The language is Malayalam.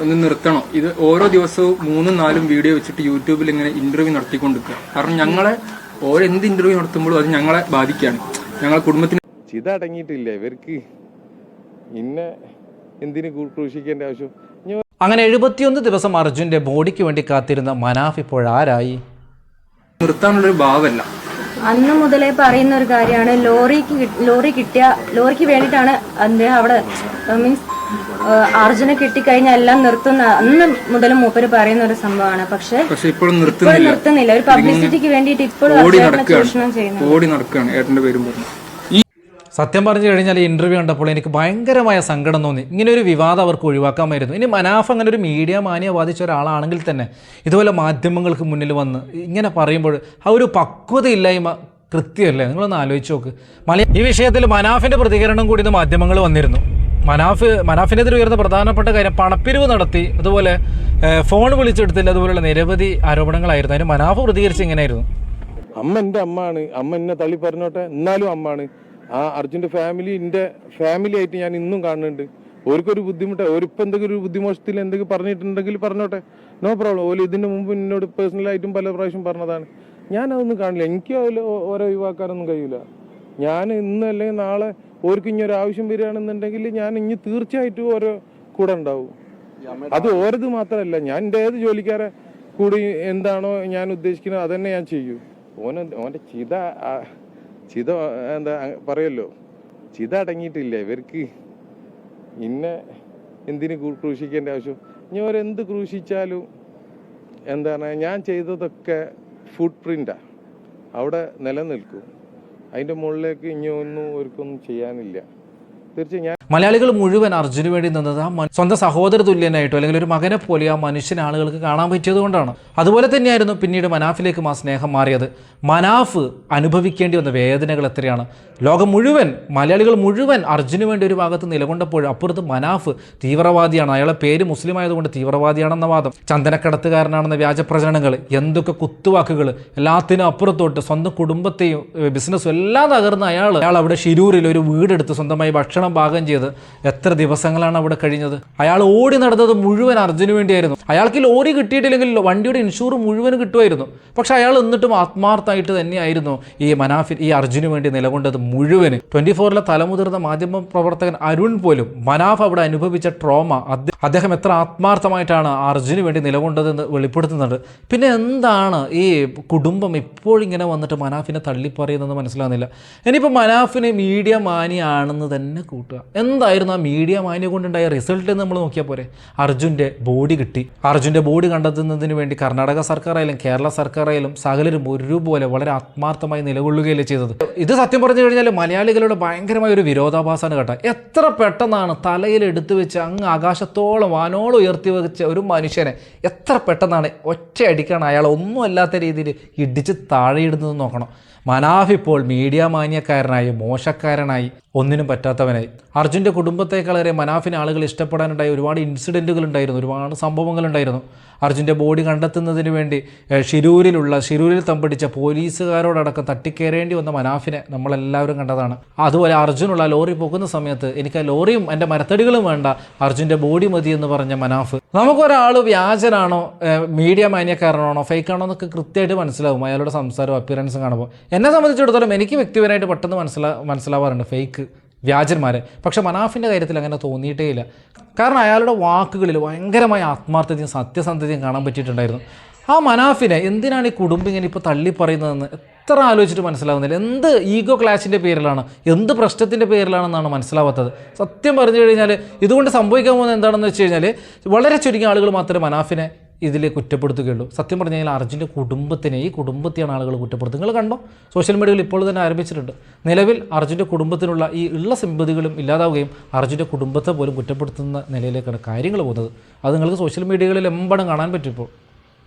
ഒന്ന് നിർത്തണം. ഇത് ഓരോ ദിവസവും മൂന്നും നാലും വീഡിയോ വെച്ചിട്ട് യൂട്യൂബിൽ ഇങ്ങനെ ഇന്റർവ്യൂ നടത്തിക്കൊണ്ടിരിക്കുക. കാരണം ഞങ്ങളെ ഓരോ എന്ത് ഇന്റർവ്യൂ നടത്തുമ്പോഴും അത് ഞങ്ങളെ ബാധിക്കുകയാണ്. ഞങ്ങളെ കുടുംബത്തിന് ചിതടങ്ങിയിട്ടില്ല ഇവർക്ക്. ഇന്നെ എന്തിനു ക്രൂ- ക്രൂശിക്കേണ്ട ആവശ്യം? അങ്ങനെ എഴുപത്തിയൊന്ന് ദിവസം അർജുന്റെ ബോഡിക്ക് വേണ്ടി കാത്തിരുന്ന മനാഫ് ഇപ്പോൾ ആരായി? നിർത്താനുള്ളൊരു ഭാവമല്ല അന്ന് മുതലേ പറയുന്ന ഒരു കാര്യമാണ് ലോറിക്ക് കി- ലോറി കിട്ടിയ ലോറിക്ക് വേണ്ടിയിട്ടാണ് അദ്ദേഹം അവിടെ മീൻസ് അർജുനെ കിട്ടിക്കഴിഞ്ഞാൽ എല്ലാം നിർത്തുന്ന അന്ന് മുതൽ മൂപ്പര് പറയുന്ന ഒരു സംഭവമാണ്. പക്ഷെ പക്ഷെ ഇപ്പോഴും നിർത്തുന്നില്ല. നിർത്തുന്നില്ല. ഒരു പബ്ലിസിറ്റിക്ക് വേണ്ടിയിട്ട് ഇപ്പോഴും ചൂഷണം ചെയ്യുന്നു ഓടി നടക്കുകയാണ്. ഏട്ടന്റെ പേരും പറഞ്ഞു. സത്യം പറഞ്ഞു കഴിഞ്ഞാൽ ഈ ഇന്റർവ്യൂ കണ്ടപ്പോൾ എനിക്ക് ഭയങ്കരമായ സങ്കടം തോന്നി. ഇങ്ങനെ ഒരു വിവാദം അവർക്ക് ഒഴിവാക്കാമായിരുന്നു ഇനി മനാഫ് അങ്ങനെ ഒരു മീഡിയ മാനിയ ബാധിച്ച ഒരാളാണെങ്കിൽ തന്നെ ഇതുപോലെ മാധ്യമങ്ങൾക്ക് മുന്നിൽ വന്ന് ഇങ്ങനെ പറയുമ്പോൾ ആ ഒരു പക്വതയില്ലായ്മ കൃത്യമല്ലേ? നിങ്ങളൊന്ന് ആലോചിച്ച് നോക്ക്. മലയ ഈ വിഷയത്തിൽ മനാഫിന്റെ പ്രതികരണം കൂടി ഇന്ന് മാധ്യമങ്ങൾ വന്നിരുന്നു. മനാഫ് മനാഫിനെതിരെ ഉയർന്ന പ്രധാനപ്പെട്ട കാര്യം പണപ്പിരിവ് നടത്തി അതുപോലെ ഫോൺ വിളിച്ചെടുത്തില്ല അതുപോലെയുള്ള നിരവധി ആരോപണങ്ങളായിരുന്നു. അതിന് മനാഫ് പ്രതികരിച്ച് ഇങ്ങനെയായിരുന്നു അമ്മ എന്റെ അമ്മാണ്. അമ്മ എന്നെ തള്ളി പറഞ്ഞോട്ടെ? എന്നാലും അമ്മാണ്. ആ അർജുന്റെ ഫാമിലി എന്റെ ഫാമിലി ആയിട്ട് ഞാൻ ഇന്നും കാണുന്നുണ്ട്. ഓർക്കൊരു ബുദ്ധിമുട്ട്. ഓരിപ്പോൾ എന്തെങ്കിലും ഒരു ബുദ്ധിമോശത്തിൽ എന്തെങ്കിലും പറഞ്ഞിട്ടുണ്ടെങ്കിൽ പറഞ്ഞോട്ടെ? നോ പ്രോബ്ലം ഓൽ ഇതിന് മുമ്പ് എന്നോട് പേഴ്സണലായിട്ടും പല പ്രാവശ്യം പറഞ്ഞതാണ്. ഞാൻ അതൊന്നും കാണില്ല. എനിക്ക് അതിൽ ഓരോ ഒഴിവാക്കാനൊന്നും കഴിയില്ല ഞാൻ ഇന്ന് അല്ലെങ്കിൽ നാളെ ഓർക്ക് ഇനി ഒരു ആവശ്യം വരികയാണെന്നുണ്ടെങ്കിൽ ഞാൻ ഇനി തീർച്ചയായിട്ടും ഓരോ കൂടെ ഉണ്ടാവും. അത് ഓരത് മാത്രമല്ല ഞാൻ എന്റെ ഏത് ജോലിക്കാരെ കൂടി എന്താണോ ഞാൻ ഉദ്ദേശിക്കുന്നത് അതന്നെ ഞാൻ ചെയ്യൂ. ഓന ഓന്റെ ചിത ചിത എന്താ പറയല്ലോ ചിത അടങ്ങിയിട്ടില്ല. ഇവർക്ക് ഇന്നെ എന്തിന് ക്രൂ- ക്രൂശിക്കേണ്ട ആവശ്യം? ഇനി ഓരെന്ത് ക്രൂശിച്ചാലും എന്താണ് ഞാൻ ചെയ്തതൊക്കെ ഫുട് പ്രിന്റാ അവിടെ നിലനിൽക്കും. അതിന്റെ മുകളിലേക്ക് ഇനി ഒന്നും അവർക്കൊന്നും ചെയ്യാനില്ല. തീർച്ചയായും ഞാൻ മലയാളികൾ മുഴുവൻ അർജുന് വേണ്ടി നിന്നത് ആ സ്വന്തം സഹോദര തുല്യനായിട്ടോ അല്ലെങ്കിൽ ഒരു മകനെ പോലെ ആ മനുഷ്യനെ ആളുകൾക്ക് കാണാൻ പറ്റിയത് കൊണ്ടാണ്. അതുപോലെ തന്നെയായിരുന്നു പിന്നീട് മനാഫിലേക്കും ആ സ്നേഹം മാറിയത്. മനാഫ് അനുഭവിക്കേണ്ടി വന്ന വേദനകൾ എത്രയാണ്? ലോകം മുഴുവൻ മലയാളികൾ മുഴുവൻ അർജുന് വേണ്ടി ഒരു ഭാഗത്ത് നിലകൊണ്ടപ്പോൾ അപ്പുറത്ത് മനാഫ് തീവ്രവാദിയാണ്. അയാളെ പേര് മുസ്ലിം ആയതുകൊണ്ട് തീവ്രവാദിയാണെന്ന വാദം. ചന്ദനക്കടത്തുകാരനാണെന്ന വ്യാജ പ്രചരണങ്ങൾ എന്തൊക്കെ കുത്തുവാക്കുകൾ എല്ലാത്തിനും അപ്പുറത്തോട്ട് സ്വന്തം കുടുംബത്തെയും ബിസിനസ്സും എല്ലാം തകർന്ന് അയാൾ അയാൾ അവിടെ ഷിരൂരിൽ ഒരു വീടെടുത്ത് സ്വന്തമായി ഭക്ഷണം പാകം എത്ര ദിവസങ്ങളാണ് അവിടെ കഴിഞ്ഞത്? അയാൾ ഓടി നടന്നത് മുഴുവൻ അർജുന് വേണ്ടിയായിരുന്നു. അയാൾക്ക് ലോറി കിട്ടിയിട്ടില്ലെങ്കിൽ വണ്ടിയുടെ ഇൻഷൂർ മുഴുവൻ കിട്ടുമായിരുന്നു. പക്ഷെ അയാൾ എന്നിട്ടും ആത്മാർത്ഥമായിട്ട് തന്നെയായിരുന്നു ഈ മനാഫി ഈ അർജുന് വേണ്ടി നിലകൊണ്ടത് മുഴുവൻ. ട്വന്റി ഫോറിലെ തലമുതിർന്ന മാധ്യമ പ്രവർത്തകൻ അരുൺ പോലും മനാഫ് അവിടെ അനുഭവിച്ച ട്രോമ അദ്ദേഹം എത്ര ആത്മാർത്ഥമായിട്ടാണ് അർജുന് വേണ്ടി നിലകൊണ്ടതെന്ന് വെളിപ്പെടുത്തുന്നുണ്ട്. പിന്നെ എന്താണ് ഈ കുടുംബം ഇപ്പോഴിങ്ങനെ വന്നിട്ട് മനാഫിനെ തള്ളിപ്പറയുന്നതെന്ന് മനസ്സിലാകുന്നില്ല. ഇനിയിപ്പോൾ മനാഫിനെ മീഡിയ മാനിയാണെന്ന് തന്നെ കൂട്ടുക. എന്തായിരുന്നു ആ മീഡിയ മാനിയ കൊണ്ടുണ്ടായ റിസൾട്ട് എന്ന് നമ്മൾ നോക്കിയാൽ പോരെ? അർജുന്റെ ബോഡി കിട്ടി. അർജുന്റെ ബോഡി കണ്ടെത്തുന്നതിന് വേണ്ടി കർണാടക സർക്കാരായാലും കേരള സർക്കാരായാലും സകലരും ഒരുപോലെ വളരെ ആത്മാർത്ഥമായി നിലകൊള്ളുകയല്ലേ ചെയ്തത്. ഇത് സത്യം പറഞ്ഞു കഴിഞ്ഞാൽ മലയാളികളുടെ ഭയങ്കരമായ ഒരു വിരോധാഭാസമാണ് കേട്ടോ. എത്ര പെട്ടെന്നാണ് തലയിൽ എടുത്തു വെച്ച് അങ്ങ് ആകാശത്തോളം വാനോളം ഉയർത്തി വെച്ച ഒരു മനുഷ്യനെ എത്ര പെട്ടെന്നാണ് ഒറ്റയടിക്കാണ് അയാൾ ഒന്നും അല്ലാത്ത രീതിയിൽ ഇടിച്ച് താഴെയിടുന്നത് നോക്കണം. മനാഫ് ഇപ്പോൾ മീഡിയ മാന്യക്കാരനായി മോശക്കാരനായി ഒന്നിനും പറ്റാത്തവനായി. അർജുന്റെ കുടുംബത്തെക്കാളേറെ മനാഫിന് ആളുകൾ ഇഷ്ടപ്പെടാനുണ്ടായി ഒരുപാട് ഇൻസിഡന്റുകൾ ഉണ്ടായിരുന്നു ഒരുപാട് സംഭവങ്ങൾ ഉണ്ടായിരുന്നു അർജുന്റെ ബോഡി കണ്ടെത്തുന്നതിന് വേണ്ടി ഷിരൂരിലുള്ള ഷിരൂരിൽ തമ്പടിച്ച പോലീസുകാരോടടക്കം തട്ടിക്കയറേണ്ടി വന്ന മനാഫിനെ നമ്മളെല്ലാവരും കണ്ടതാണ്. അതുപോലെ അർജുനുള്ള ലോറി പോകുന്ന സമയത്ത് എനിക്ക് ആ ലോറിയും എന്റെ മരത്തടികളും വേണ്ട അർജുന്റെ ബോഡി മതി എന്ന് പറഞ്ഞ മനാഫ്. നമുക്കൊരാൾ വ്യാജനാണോ മീഡിയ മാന്യക്കാരനാണോ ഫേക്കാണോ എന്നൊക്കെ കൃത്യമായിട്ട് മനസ്സിലാവും. അയാളുടെ സംസാരവും അപ്പിയറൻസും കാണുമ്പോൾ. എന്നെ സംബന്ധിച്ചിടത്തോളം എനിക്ക് വ്യക്തിപരമായിട്ട് പെട്ടെന്ന് മനസ്സിലാ മനസ്സിലാവാറുണ്ട് ഫേക്ക് വ്യാജന്മാരെ. പക്ഷെ മനാഫിന്റെ കാര്യത്തിൽ അങ്ങനെ തോന്നിയിട്ടേ ഇല്ല. കാരണം അയാളുടെ വാക്കുകളിൽ ഭയങ്കരമായ ആത്മാർത്ഥതയും സത്യസന്ധതയും കാണാൻ പറ്റിയിട്ടുണ്ടായിരുന്നു. ആ മനാഫിനെ എന്തിനാണ് ഈ കുടുംബം ഇങ്ങനെ ഇപ്പോൾ തള്ളിപ്പറയുന്നതെന്ന് എത്ര ആലോചിച്ചിട്ട് മനസ്സിലാവുന്നില്ല. എന്ത് ഈഗോ ക്ലാഷിന്റെ പേരിലാണ് എന്ത് പ്രശ്നത്തിന്റെ പേരിലാണെന്നാണ് മനസ്സിലാവാത്തത്. സത്യം പറഞ്ഞു കഴിഞ്ഞാൽ ഇതുകൊണ്ട് സംഭവിക്കാൻ പോകുന്നത് എന്താണെന്ന് വെച്ച് കഴിഞ്ഞാൽ വളരെ ചുരുങ്ങിയ ആളുകൾ മാത്രമേ മനാഫിനെ ഇതിൽ കുറ്റപ്പെടുത്തുകയുള്ളൂ. സത്യം പറഞ്ഞു കഴിഞ്ഞാൽ അർജുന്റെ കുടുംബത്തിനെ ഈ കുടുംബത്തെയാണ് ആളുകൾ കുറ്റപ്പെടുത്തുന്നത്. നിങ്ങൾ കണ്ടോ? സോഷ്യൽ മീഡിയയിൽ ഇപ്പോൾ തന്നെ ആരംഭിച്ചിട്ടുണ്ട്. നിലവിൽ അർജുന്റെ കുടുംബത്തിനുള്ള ഈ ഉള്ള സിമ്പതികളും ഇല്ലാതാവുകയും അർജുന്റെ കുടുംബത്തെ പോലും കുറ്റപ്പെടുത്തുന്ന നിലയിലേക്കാണ് കാര്യങ്ങൾ പോകുന്നത്. അത് നിങ്ങൾക്ക് സോഷ്യൽ മീഡിയകളിൽ എമ്പടം കാണാൻ പറ്റും ഇപ്പോൾ.